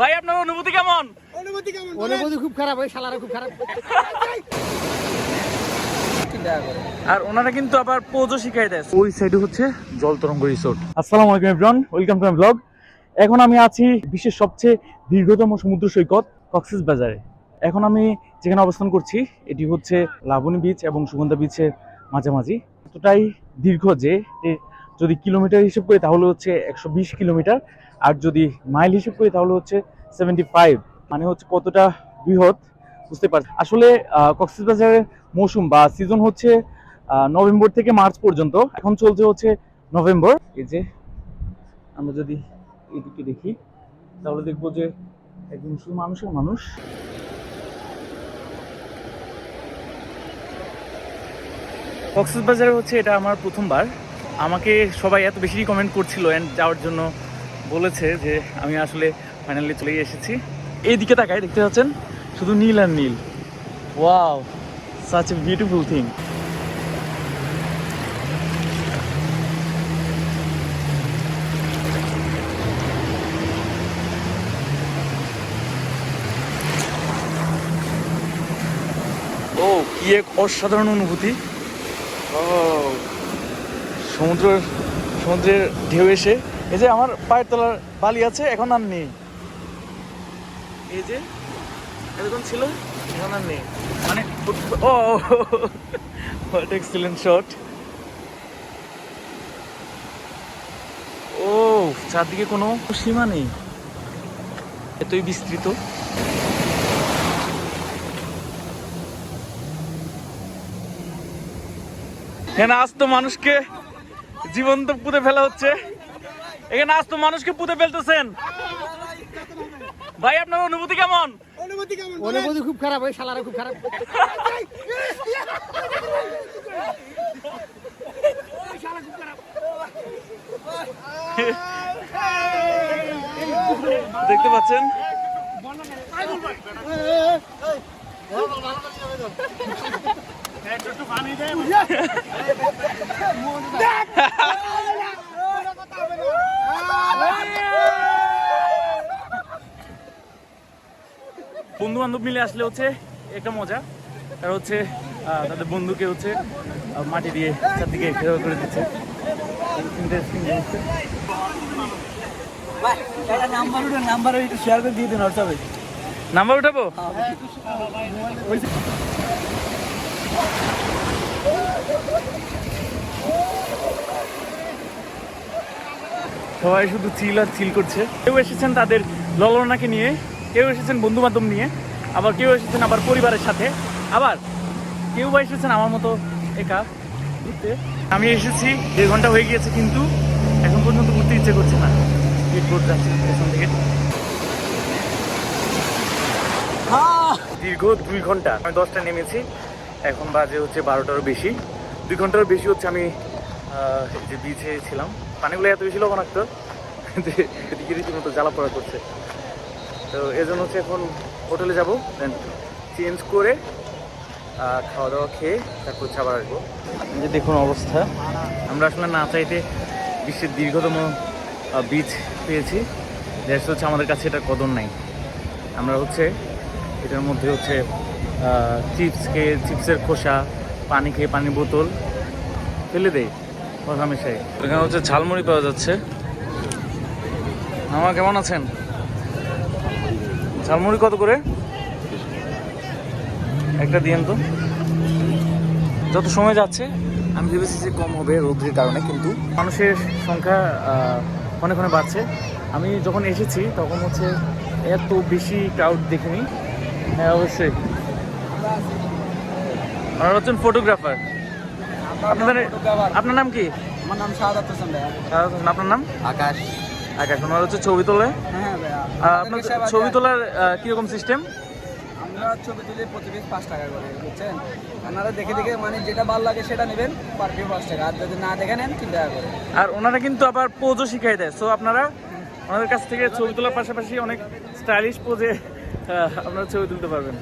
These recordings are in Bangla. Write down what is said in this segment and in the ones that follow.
ভাই আপনার অনুভূতি কেমন? অনুভূতি খুব খারাপ ওই শালারা খুব খারাপ। আর ওনারা কিন্তু আবার পোজও শিখাই দেয়। ওই সাইডে হচ্ছে জল তরঙ্গ রিসোর্ট আসসালামু আলাইকুম everyone welcome to my blog এখন আমি আছি বিশ্বের সবচেয়ে দীর্ঘতম সমুদ্র সৈকত কক্সেস বাজারে এখন আমি যেখানে অবস্থান করছি এটি হচ্ছে লাবণী বিচ এবং সুগন্ধা বিচের মাঝামাঝি। এতটাই দীর্ঘ যে এ যদি কিলোমিটার হিসেব করি তাহলে হচ্ছে একশো বিশ কিলোমিটার, আর যদি মাইল হিসেব করি তাহলে হচ্ছে সেভেন্টি মানে হচ্ছে কতটা বৃহৎ, বুঝতে পারছি। আসলে কক্সবাজারের মৌসুম বা সিজন হচ্ছে নভেম্বর থেকে মার্চ পর্যন্ত, এখন চলছে হচ্ছে নভেম্বর। এই যে, আমরা যদি এদিকে দেখি, তাহলে দেখব যে একদম শুধু মানুষের মানুষ। কক্সবাজারে হচ্ছে এটা আমার প্রথমবার। আমাকে সবাই এত বেশি কমেন্ট করছিল অ্যান্ড যাওয়ার জন্য বলেছে যে আমি আসলে ফাইনালি চলেই এসেছি। এইদিকে তাকাই, দেখতে পাচ্ছেন? শুধু নীল আর নীল। Wow such a beautiful thing ও কি এক অসাধারণ অনুভূতি। ও সমুদ্র সমুদ্রের ঢেউ এসে, এই যে আমার পায়ের তলার বালি আছে, এখন আর নেই। এই যে, এরকম ছিল, এখন আর নেই। মানে ও হোয়াট এক্সিলেন্ট শট। ও, চারদিকে কোনো সীমা নেই। এতই বিস্তৃত। এখানে আজ তো মানুষকে জীবন্ত পুঁতে ফেলা হচ্ছে। এখানে আজ তো মানুষকে পুঁতে ফেলতেছেন। ভাই আপনার অনুভূতি কেমন? অনুভূতি খুব খারাপ ওই শালারা খুব খারাপ। দেখতে পাচ্ছেন? বন্ধু বান্ধব মিলে আসলে হচ্ছে একটা মজা। আর হচ্ছে তাদের বন্ধুকে হচ্ছে মাটি দিয়ে চারদিকে ঘেরাও করে দিচ্ছে। নাম্বার উঠাবো। সবাই শুধু চিল আর চিল করছে। কেউ এসেছেন তাদের ললনাকে নিয়ে। কেউ এসেছেন বন্ধু বান্ধব নিয়ে, আবার কেউ এসেছেন আবার পরিবারের সাথে, আবার কেউ বা এসেছেন আমার মতো একা ঘুরতে। আমি এসেছি, দেড় ঘণ্টা হয়ে গিয়েছে কিন্তু এখন পর্যন্ত ঘুরতে ইচ্ছে করছে না। গেট বোর্ড যাচ্ছে পেছন থেকে। দীর্ঘ দুই ঘণ্টা, আমি দশটা নেমেছি, এখন বাজে হচ্ছে বারোটারও বেশি। দুই ঘন্টারও বেশি হচ্ছে আমি যে বিচে ছিলাম। পানিগুলো এত বেশি লবণাক্ত যে রীতিমতো জ্বালা পড়া করছে। তো এই জন্য হচ্ছে এখন হোটেলে যাব দেন চেঞ্জ করে খাওয়া দাওয়া খেয়ে তারপর হচ্ছে আবার আসব। যে দেখুন অবস্থা। আমরা আসলে না চাইতে বিশ্বের দীর্ঘতম বিচ পেয়েছি। দ্যাটস হচ্ছে আমাদের কাছে এটা কদর নাই। আমরা হচ্ছে এটার মধ্যে হচ্ছে চিপস খেয়ে চিপসের খোসা পানি খেয়ে পানির বোতল ফেলে দেয় হামেশাই এখানে হচ্ছে ঝালমুড়ি পাওয়া যাচ্ছে। আমার কেমন আছেন? ঝালমুড়ি কত করে? একটা দিয়েন তো। যত সময় যাচ্ছে। আমি ভেবেছি যে কম হবে রোদ্রের কারণে কিন্তু মানুষের সংখ্যা ক্ষণে ক্ষণে বাড়ছে। আমি যখন এসেছি তখন হচ্ছে এত বেশি ক্রাউড দেখিনি। হ্যাঁ অবশ্যই। আপনারা হচ্ছেন ফটোগ্রাফার আপনাদের আপনার নাম কি? আমার নাম ভাইয়া। হোসেন, আপনার নাম? আকাশ। আকাশ ওনার হচ্ছে ছবি তোলে। হ্যাঁ আহ, আপনার ছবি তোলার কীরকম সিস্টেম আমরা ছবি তুলে প্রতি পিস পাঁচ টাকা করে বুঝছেন? আপনারা দেখে দেখে মানে যেটা ভালো লাগে সেটা নেবেন পার পিস পাঁচ টাকা। আর যদি না দেখে নেন তিন টাকা করে। আর ওনারা কিন্তু আবার পোজও শিখাই দেয়। সো আপনারা ওনাদের কাছ থেকে ছবি তোলার পাশাপাশি অনেক স্টাইলিশ পোজে আপনারা ছবি তুলতে পারবেন।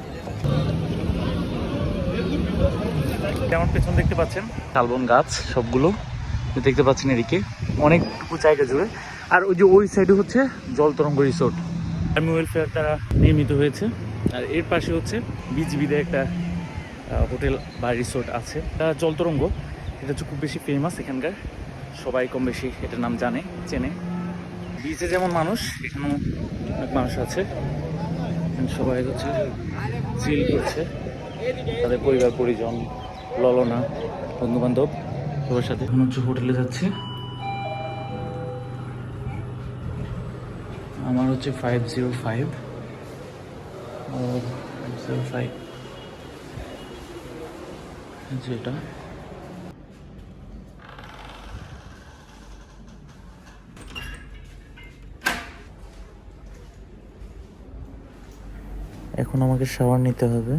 যেমন পেছন দেখতে পাচ্ছেন শালবন গাছ সবগুলো। দেখতে পাচ্ছেন এদিকে। অনেকটুকু জায়গা জুড়ে। আর ওই যে ওই সাইডে হচ্ছে জল তরঙ্গ রিসোর্ট আর্মি ওয়েলফেয়ার দ্বারা নির্মিত হয়েছে। আর এর পাশে হচ্ছে বিজিবিদের একটা হোটেল বা রিসোর্ট আছে। এটা জলতরঙ্গ এটা হচ্ছে খুব বেশি ফেমাস এখানকার। সবাই কম বেশি এটার নাম জানে, চেনে। বিচে যেমন মানুষ, এখানেও অনেক মানুষ আছে। সবাই হচ্ছে চিল করছে। তাদের পরিবার, পরিজন, ললনা বন্ধু বান্ধব সবার সাথে। এখন হচ্ছে হোটেলে যাচ্ছে। আমার হচ্ছে five zero five zero five যেটা। এখন আমাকে শাওয়ার নিতে হবে।